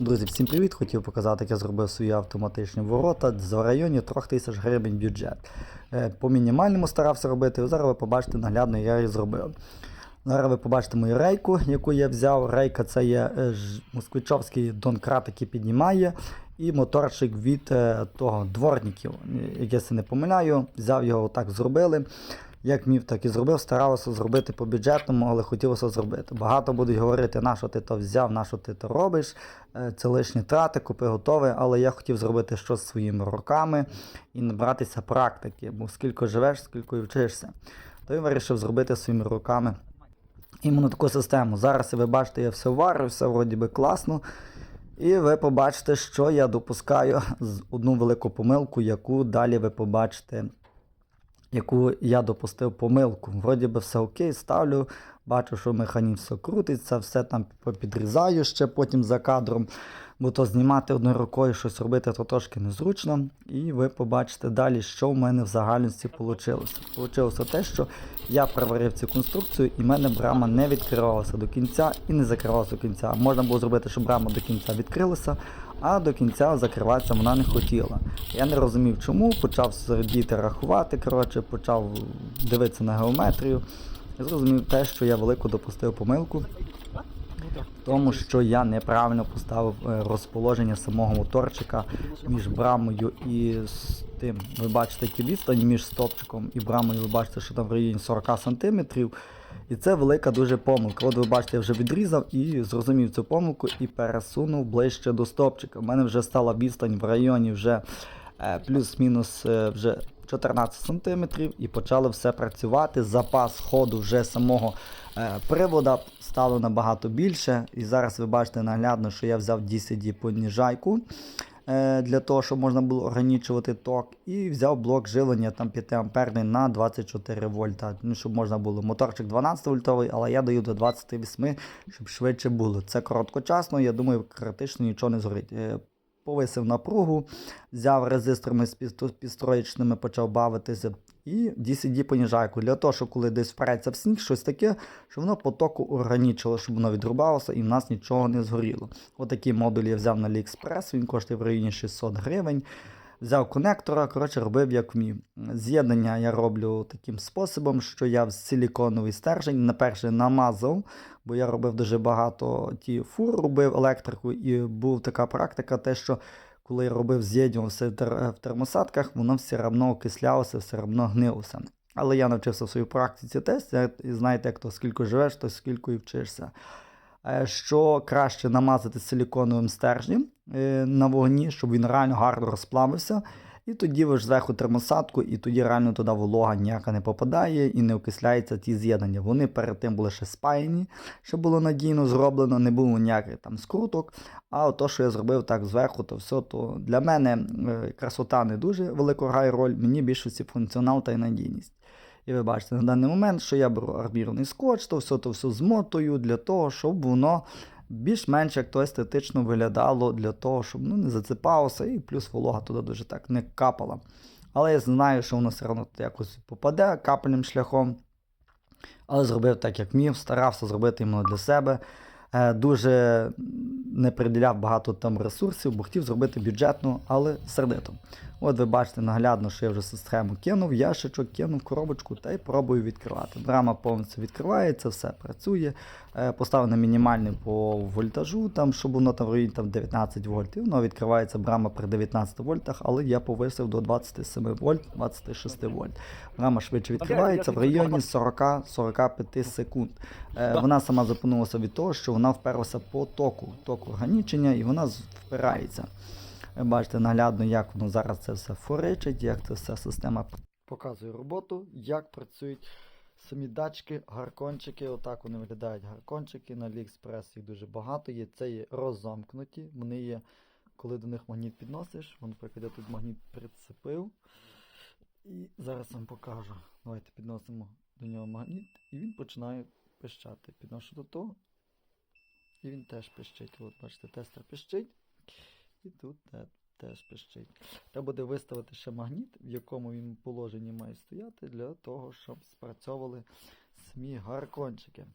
Друзі, всім привіт! Хотів показати, як я зробив свої автоматичні ворота в районі 3000 гривень бюджет. Е, По мінімальному старався робити, зараз ви побачите наглядно, як я її зробив. Зараз ви побачите мою рейку, яку я взяв. Рейка це є е, москвичовський донкрат, який піднімає. І моторчик від е, того дворників, як я не помиляю, взяв його отак зробили. Як міг, так і зробив, старалося зробити по бюджетному, але хотілося зробити. Багато будуть говорити, на що ти то взяв, на що ти то робиш. Е, Це лишні трати, купи готове, але я хотів зробити щось своїми руками і набратися практики, бо скільки живеш, скільки вчишся. То я вирішив зробити своїми руками іменно таку систему. Зараз ви бачите, я все варю, все вроді би класно. І ви побачите, що я допускаю одну велику помилку, яку далі ви побачите яку я допустив помилку. Вроді би все окей, ставлю, бачу, що механізм все крутиться, все там підрізаю ще потім за кадром, бо то знімати одною рукою щось робити то трошки незручно. І ви побачите далі, що в мене в загальності вийшло. Получилося те, що я приварив цю конструкцію, і в мене брама не відкривалася до кінця і не закривалася до кінця. Можна було зробити, щоб брама до кінця відкрилася, а до кінця закриватися вона не хотіла. Я не розумів чому, почав сердіти рахувати, коротше, почав дивитися на геометрію. Зрозумів те, що я велику допустив помилку, тому що я неправильно поставив е, розположення самого моторчика між брамою і тим. Ви бачите, які відстані між стопчиком і брамою, ви бачите, що там в районі 40 см. І це велика дуже помилка. От ви бачите, я вже відрізав і зрозумів цю помилку і пересунув ближче до стопчика. У мене вже стала відстань в районі вже е, плюс-мінус е, вже 14 см і почало все працювати. Запас ходу вже самого е, привода стало набагато більше. І зараз ви бачите наглядно, що я взяв DCD поніжайку е, для того, щоб можна було ограничувати ток. І взяв блок живлення там 5 амперний на 24 вольта. Ну, щоб можна було. Моторчик 12 вольтовий, але я даю до 28, щоб швидше було. Це короткочасно, я думаю, критично нічого не згорить. Повисив напругу, взяв резисторами з підстроєчними, почав бавитися. І DCD поніжайку для того, щоб коли десь впереться в сніг, щось таке, щоб воно потоку органічило, щоб воно відрубалося і в нас нічого не згоріло. Отакий модуль я взяв на AliExpress, він коштує в районі 600 гривень. Взяв конектора, коротше, робив як вмів. З'єднання я роблю таким способом, що я в силіконовий стержень на перше намазав, бо я робив дуже багато ті фур, робив електрику, і була така практика, те, що коли я робив з'єднював все в термосадках, воно все одно окислялося, все одно гнилося. Але я навчився в своїй практиці тест, знаєте, як то скільки живеш, то скільки і вчишся. Е, Що краще намазати силіконовим стержнем е, на вогні, щоб він реально гарно розплавився. І тоді ви ж зверху термосадку, і тоді реально туди волога ніяка не попадає і не окисляються ті з'єднання. Вони перед тим були ще спаяні, щоб було надійно зроблено, не було ніяких там скруток. А то, що я зробив так зверху, то все, то для мене е, красота не дуже велику грає роль, мені більшості функціонал та й надійність. І ви бачите на даний момент, що я беру армірний скотч, то все то все змотую для того, щоб воно більш-менш як то естетично виглядало, для того, щоб ну, не зацепалося, і плюс волога туди дуже так не капала. Але я знаю, що воно все одно якось попаде капельним шляхом. Але зробив так, як міг, старався зробити іменно для себе. Е, Дуже не приділяв багато там ресурсів, бо хотів зробити бюджетну, але сердито. От ви бачите наглядно, що я вже схему кинув, ящичок кинув коробочку та й пробую відкривати. Брама повністю відкривається, все працює. Е, Поставив на мінімальний по вольтажу, там, щоб воно там в районі там, 19 вольт. І воно відкривається брама при 19 вольтах, але я повисив до 27 вольт, 26 вольт. Брама швидше відкривається в районі 40-45 секунд. Е, Вона сама запинулася від того, що вона вперлася по току, току ограничення, і вона впирається. Бачите наглядно, як воно зараз це все форичить, як це вся система показує роботу, як працюють самі датчики, гаркончики. Отак вони виглядають гаркончики. На AliExpress їх дуже багато є. Це є розамкнуті. Вони є, коли до них магніт підносиш. Вон, наприклад, тут магніт прицепив. І зараз вам покажу. Давайте підносимо до нього магніт, і він починає пищати. Підношу до того. І він теж пищить. От, бачите, тестер пищить. І тут те- теж пищить. Треба буде виставити ще магніт, в якому він положенні має стояти, для того, щоб спрацьовували самі гаркончики.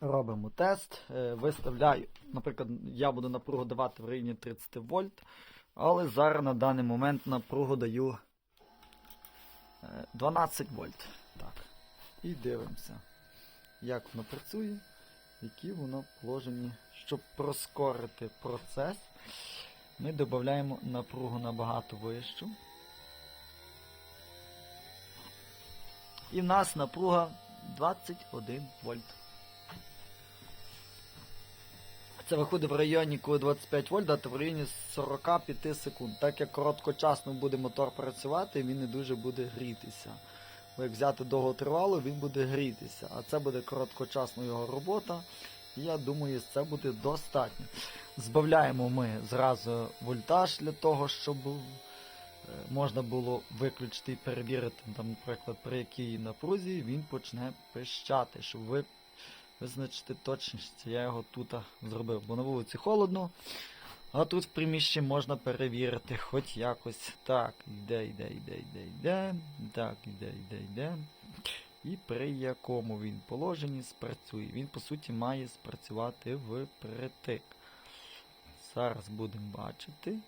Робимо тест, е, виставляю. Наприклад, я буду напругу давати в районі 30 вольт, але зараз на даний момент напругу даю е, 12 вольт. Так. І дивимося, як воно працює, які воно положені. Щоб прискорити процес, ми додаємо напругу набагато вищу. І в нас напруга 21 вольт. Це виходить в районі, коли 25 вольт, дати в районі 45 секунд. Так як короткочасно буде мотор працювати, він не дуже буде грітися. Бо як взяти довготривало, він буде грітися. А це буде короткочасна його робота. І я думаю, це буде достатньо. Збавляємо ми зразу вольтаж для того, щоб е, можна було виключити і перевірити, там, наприклад, при якій напрузі він почне пищати, щоб ви визначити точність. Я його тут зробив, бо на вулиці холодно, а тут в приміщенні можна перевірити хоч якось. Так, йде, йде, йде, йде, йде. Так, йде, йде, йде. І при якому він положенні спрацює. Він, по суті, має спрацювати впритик. Зараз будемо бачити.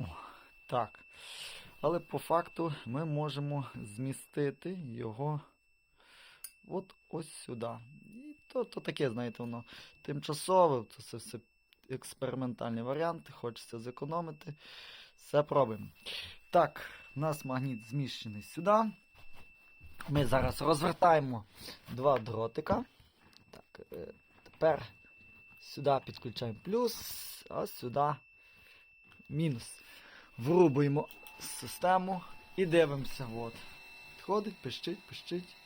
О, так. Але по факту ми можемо змістити його от ось сюди. І то, то таке, знаєте, воно тимчасове, це все, все експериментальні варіанти, хочеться зекономити. Все пробуємо. Так, у нас магніт зміщений сюди. Ми зараз розвертаємо два дротика. Так, е, тепер сюди підключаємо плюс, а сюди мінус. Врубуємо систему і дивимося. От. Ходить, пищить, пищить.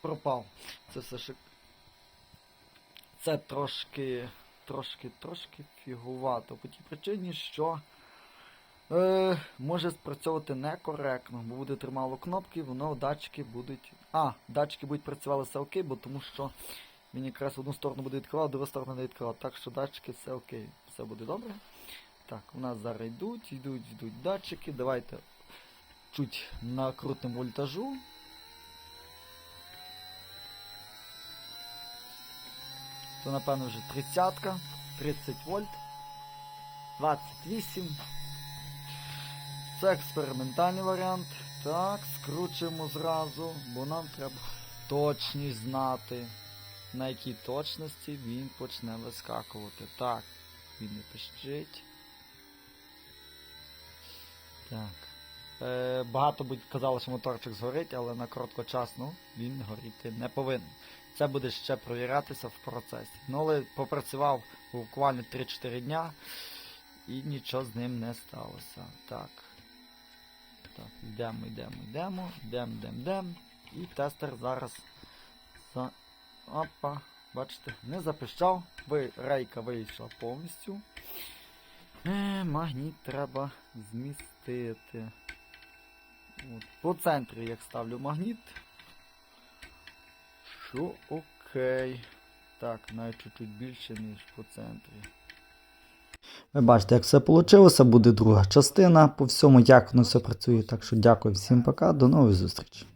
Пропав. Це все ще. Це трошки, трошки, трошки фігувато. По тій причині, що е, може спрацьовувати некоректно, бо буде тримало кнопки, воно датчики будуть. А, датчики будуть працювати все окей, бо тому що він якраз одну сторону буде відкривати, в другу сторону не відкривати. Так що датчики все окей, все буде добре. Так, у нас зараз йдуть, йдуть, йдуть датчики. Давайте чуть накрутимо вольтажу. То напевно вже 30, 30 вольт, 28. Це експериментальний варіант. Так, скручуємо зразу, бо нам треба точність знати, на якій точності він почне вискакувати. Так, він не пищить. Так. Е, багато будь казали, що моторчик згорить, але на короткочасно він горіти не повинен. Це буде ще провірятися в процесі. Ну, але попрацював буквально 3-4 дня і нічого з ним не сталося. Так. Так, йдемо, йдемо, йдемо, йдемо, йдемо, йдемо. І тестер зараз за... Опа, бачите, не запищав, ви... рейка вийшла повністю. Е, магніт треба змістити. От. По центрі як ставлю магніт. Що окей. Так, навіть чуть-чуть більше, ніж по центрі. Ви бачите, як все вийшло, буде друга частина по всьому, як воно все працює. Так що дякую всім пока, до нових зустрічей.